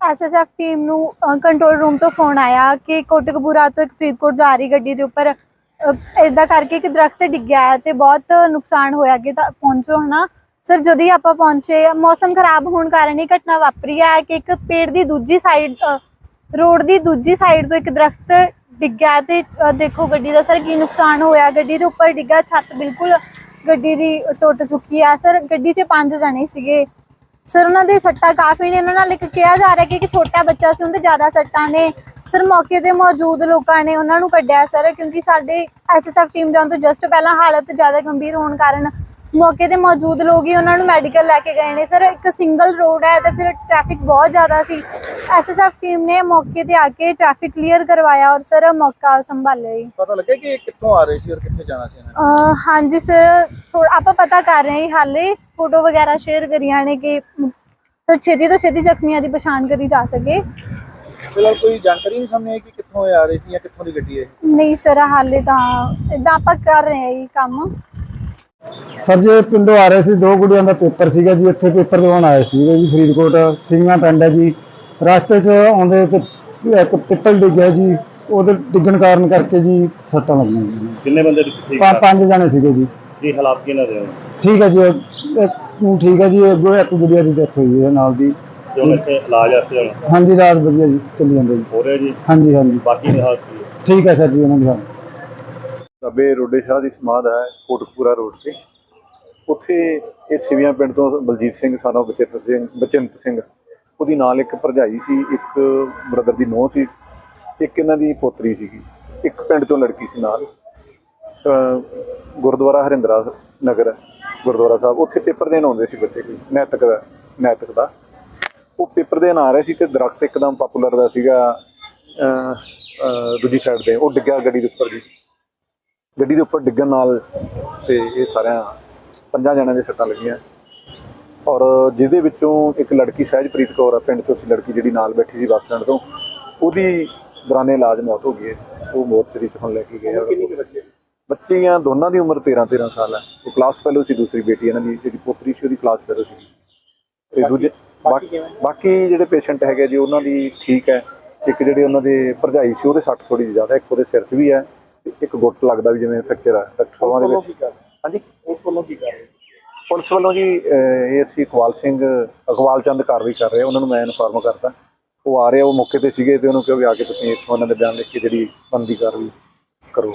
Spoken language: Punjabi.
ਐਸਐਸਐਫ ਟੀਮ ਨੂੰ ਕੰਟਰੋਲ ਰੂਮ ਤੋਂ ਫੋਨ ਆਇਆ ਕਿ ਕੋਟਕਪੂਰਾ ਤੋਂ ਇੱਕ ਫਰੀਦਕੋਟ ਜਾ ਰਹੀ ਗੱਡੀ ਦੇ ਉੱਪਰ ਇਦਾਂ ਕਰਕੇ ਇੱਕ ਦਰਖਤ ਡਿੱਗਿਆ ਹੈ ਤੇ ਬਹੁਤ ਨੁਕਸਾਨ ਹੋਇਆ ਕਿ ਤਾਂ ਪਹੁੰਚੋ, ਹਨਾ? ਸਰ ਜਦੋਂ ਹੀ ਆਪਾਂ ਪਹੁੰਚੇ, ਮੌਸਮ ਖਰਾਬ ਹੋਣ ਕਾਰਨ ਇਹ ਘਟਨਾ ਵਾਪਰੀ ਹੈ ਕਿ ਇੱਕ ਪੇੜ ਦੀ ਦੂਜੀ ਸਾਈਡ ਰੋਡ ਦੀ ਦੂਜੀ ਸਾਈਡ ਤੋਂ ਇੱਕ ਦਰਖਤ ਡਿੱਗਿਆ ਤੇ ਦੇਖੋ ਗੱਡੀ ਦਾ ਸਰ ਕੀ ਨੁਕਸਾਨ ਹੋਇਆ? ਗੱਡੀ ਦੇ ਉੱਪਰ ਡਿੱਗਾ ਛੱਤ ਬਿਲਕੁਲ ਗੱਡੀ ਦੀ ਟੁੱਟ ਚੁੱਕੀ ਹੈ। ਸਰ ਗੱਡੀ 'ਚ ਪੰਜ ਜਣੇ ਸੀਗੇ। ਸਰ ਉਹਨਾਂ ਦੇ ਸੱਟਾਂ ਕਾਫੀ ਨੇ। ਉਹਨਾਂ ਨਾਲ ਇੱਕ ਕਿਹਾ ਜਾ ਰਿਹਾ ਕਿ ਇੱਕ ਛੋਟਾ ਬੱਚਾ ਸੀ ਉਹਦੇ ਜ਼ਿਆਦਾ ਸੱਟਾਂ ਨੇ। ਸਰ ਮੌਕੇ ਤੇ ਮੌਜੂਦ ਲੋਕਾਂ ਨੇ ਉਹਨਾਂ ਨੂੰ ਕੱਢਿਆ ਸਰ ਕਿਉਂਕਿ ਸਾਡੇ ਐਸਐਸਐਫ ਟੀਮ ਜਾਣ ਤੋਂ ਜਸਟ ਪਹਿਲਾਂ ਹਾਲਤ ਜ਼ਿਆਦਾ ਗੰਭੀਰ ਹੋਣ ਕਾਰਨ ਮੌਕੇ ਤੇ ਮੌਜੂਦ ਲੋਕ ਹੀ ਉਹਨਾਂ ਨੂੰ ਮੈਡੀਕਲ ਲੈ ਕੇ ਗਏ ਨੇ। ਸਰ ਇੱਕ ਸਿੰਗਲ ਰੋਡ ਹੈ ਤੇ ਫਿਰ ਟ੍ਰੈਫਿਕ ਬਹੁਤ ਜ਼ਿਆਦਾ ਸੀ। ਐਸਐਸਐਫ ਟੀਮ ਨੇ ਮੌਕੇ ਤੇ ਆ ਕੇ ਟ੍ਰੈਫਿਕ ਕਲੀਅਰ ਕਰਵਾਇਆ ਔਰ ਸਰ ਮੌਕਾ ਸੰਭਾਲਿਆ ਜੀ ਪਤਾ ਲੱਗਿਆ ਕਿ ਇਹ ਕਿੱਥੋਂ ਆ ਰਹੇ ਸੀ ਔਰ ਕਿੱਥੇ ਜਾਣਾ ਸੀ ਇਹਨਾਂ ਨੇ? ਹਾਂਜੀ ਸਰ ਥੋੜਾ ਆਪਾਂ ਪਤਾ ਕਰ ਰਹੇ ਹਾਂ ਹਾਲੇ। ਫੋਟੋ ਵਗੈਰਾ ਸ਼ੇਅਰ ਕਰੀਆਂ ਨੇ ਕਿ ਸਰ ਛੇਤੀ ਤੋਂ ਛੇਤੀ ਜ਼ਖਮੀਆਂ ਦੀ ਪਛਾਣ ਕਰੀ ਜਾ ਸਕੇ। ਫਿਲਹਾਲ ਕੋਈ ਜਾਣਕਾਰੀ ਨਹੀਂ ਸਾਹਮਣੇ ਆਈ ਕਿ ਕਿੱਥੋਂ ਆ ਰਹੇ ਸੀ ਜਾਂ ਕਿੱਥੋਂ ਦੀ ਗੱਡੀ ਹੈ? ਨਹੀਂ ਸਰ ਹਾਲੇ ਤਾਂ ਇਦਾਂ ਆਪਾਂ ਕਰ ਰਹੇ ਹਾਂ ਇਹ ਕੰਮ। ਸਰ ਜੀ ਇਹ ਪਿੰਡੋਂ ਆ ਰਹੇ ਸੀ ਦੋ ਗੁੜੀਆਂ ਦਾ ਪੇਪਰ ਸੀਗਾ ਜੀ ਇੱਥੇ ਪੇਪਰ ਦਿਵਾਉਣ ਆਏ ਸੀਗੇ ਜੀ ਫਰੀਦਕੋਟ ਸਿੰਘਾਂ ਪਿੰਡ ਹੈ ਜੀ। ਰਸਤੇ 'ਚ ਆਉਂਦੇ ਤੇ ਇੱਕ ਪਿੱਪਲ ਡਿੱਗਿਆ ਜੀ ਉਹਦੇ ਡਿੱਗਣ ਕਾਰਨ ਕਰਕੇ ਜੀ ਸੱਟਾਂ ਲੱਗੀਆਂ ਜੀ। ਕਿੰਨੇ ਬੰਦੇ ਪੰਜ ਜਣੇ ਸੀਗੇ ਜੀ। ਕੀ ਹਾਲਾਤ ਕੀ ਨੇ ਠੀਕ ਹੈ ਜੀ ਨੂੰ ਠੀਕ ਹੈ ਜੀ ਅੱਗੋਂ ਇੱਕ ਗੁੜੀਆ ਦੀ ਡੈਥ ਹੋਈ ਹੈ ਨਾਲ ਦੀ। ਜੋ ਇੱਥੇ ਇਲਾਜ ਵਾਸਤੇ ਹੁਣ? ਹਾਂਜੀ ਰਾਤ ਵਧੀਆ ਜੀ ਚੱਲੀ ਜਾਂਦੇ ਜੀ। ਹੋ ਰਿਹਾ ਜੀ? ਹਾਂਜੀ ਹਾਂਜੀ। ਬਾਕੀ ਦੀ ਹਾਲਤ ਕੀ ਹੈ? ਠੀਕ ਹੈ ਸਰ ਜੀ ਉਹਨਾਂ ਦੀ ਹਾਲਤ। ਸਭੇ ਰੋਡੇ ਸ਼ਾਹ ਦੀ ਸਮਾਧ ਹੈ ਕੋਟਕਪੂਰਾ ਰੋਡ ਤੇ। ਉੱਥੇ ਇਹ ਸਿਵੀਆਂ ਪਿੰਡ ਤੋਂ ਬਲਜੀਤ ਸਿੰਘ ਸਾਨੋ ਬਚਿੱਤਰ ਸਿੰਘ ਬਚਿੰਤ ਸਿੰਘ ਉਹਦੀ ਨਾਲ ਇੱਕ ਭਰਜਾਈ ਸੀ ਇੱਕ ਬ੍ਰਦਰ ਦੀ ਨੂੰਹ ਸੀ ਇੱਕ ਇਹਨਾਂ ਦੀ ਪੋਤਰੀ ਸੀਗੀ। ਇੱਕ ਪਿੰਡ ਤੋਂ ਲੜਕੀ ਸੀ ਨਾਲ। ਗੁਰਦੁਆਰਾ ਹਰਿੰਦਰਾ ਨਗਰ, ਗੁਰਦੁਆਰਾ ਸਾਹਿਬ, ਉੱਥੇ ਪੇਪਰ ਦੇਣ ਆਉਂਦੇ ਸੀ ਬੱਚੇ ਕੋਈ, ਨੈਤਿਕ ਦਾ ਨੈਤਿਕ ਦਾ। ਉਹ ਪੇਪਰ ਦੇਣ ਆ ਰਹੇ ਸੀ ਤੇ ਦਰਖਤ ਇੱਕਦਮ ਪਪੂਲਰ ਦਾ ਸੀਗਾ ਦੂਜੀ ਸਾਈਡ ਤੇ, ਉਹ ਡਿੱਗਿਆ ਗੱਡੀ ਦੇ ਉੱਪਰ ਜੀ। ਗੱਡੀ ਦੇ ਉੱਪਰ ਡਿੱਗਣ ਨਾਲ ਤੇ ਇਹ ਸਾਰਿਆਂ, ਪੰਜਾਂ ਜਣਿਆਂ ਦੇ ਸੱਟਾਂ ਲੱਗੀਆਂ। ਔਰ ਜਿਹਦੇ ਵਿੱਚੋਂ ਇੱਕ ਲੜਕੀ, ਸਹਿਜਪ੍ਰੀਤ ਕੌਰ ਆ, ਪਿੰਡ ਤੋਂ ਸੀ ਲੜਕੀ ਜਿਹੜੀ ਨਾਲ ਬੈਠੀ ਸੀ ਬੱਸ ਸਟੈਂਡ ਤੋਂ, ਉਹਦੀ ਦੌਰਾਨੇ ਇਲਾਜ ਮੌਤ ਹੋ ਗਈ ਹੈ। ਉਹ ਮੋਰਚਰੀ ਚ ਹੁਣ ਲੈ ਕੇ ਗਏ ਆ। ਬੱਚੀਆਂ ਦੋਨਾਂ ਦੀ ਉਮਰ 13 13 ਸਾਲ ਹੈ। ਉਹ ਕਲਾਸ ਫੈਲੋ ਸੀ ਦੂਸਰੀ ਬੇਟੀ ਇਹਨਾਂ ਦੀ ਜਿਹੜੀ ਪੋਤਰੀ ਸੀ ਉਹਦੀ ਕਲਾਸ ਫੈਲੋ ਸੀ। ਤੇ ਦੂਜੇ ਬਾਕੀ ਜਿਹੜੇ ਪੇਸ਼ੈਂਟ ਹੈਗੇ ਜੀ ਉਹਨਾਂ ਦੀ ਠੀਕ ਹੈ। ਇੱਕ ਜਿਹੜੇ ਉਹਨਾਂ ਦੇ ਭਰਜਾਈ ਸੀ ਉਹਦੇ ਸੱਟ ਥੋੜੀ ਜ਼ਿਆਦਾ ਇੱਕ ਉਹਦੇ ਸਿਰ 'ਚ ਵੀ ਹੈ ਤੇ ਇੱਕ ਗੁੱਟ ਲੱਗਦਾ ਵੀ ਜਿਵੇਂ ਫ੍ਰੈਕਚਰ ਹੈ। ਡਾਕਟਰ ਦੇ ਵਿੱਚ ਹਾਂਜੀ? ਉਸ ਵੱਲੋਂ ਕੀ ਕਰ ਰਹੇ? ਪੁਲਿਸ ਵੱਲੋਂ ਜੀ ਏਐਸਸੀ ਇਕਬਾਲ ਸਿੰਘ ਇਕਬਾਲ ਚੰਦ ਕਾਰਵਾਈ ਕਰ ਰਹੇ ਉਹਨਾਂ ਨੂੰ ਮੈਂ ਇਨਫਾਰਮ ਕਰਤਾ ਉਹ ਆ ਰਹੇ ਉਹ ਮੌਕੇ ਤੇ ਸੀਗੇ ਤੇ ਉਹਨੂੰ ਕਿਹਾ ਵੀ ਆ ਕੇ ਤੁਸੀਂ ਇੱਥੋਂ ਉਹਨਾਂ ਦੇ ਬਿਆਨ ਲਿਖ ਕੇ ਜਿਹੜੀ ਬਣਦੀ ਕਾਰਵਾਈ ਕਰੋ।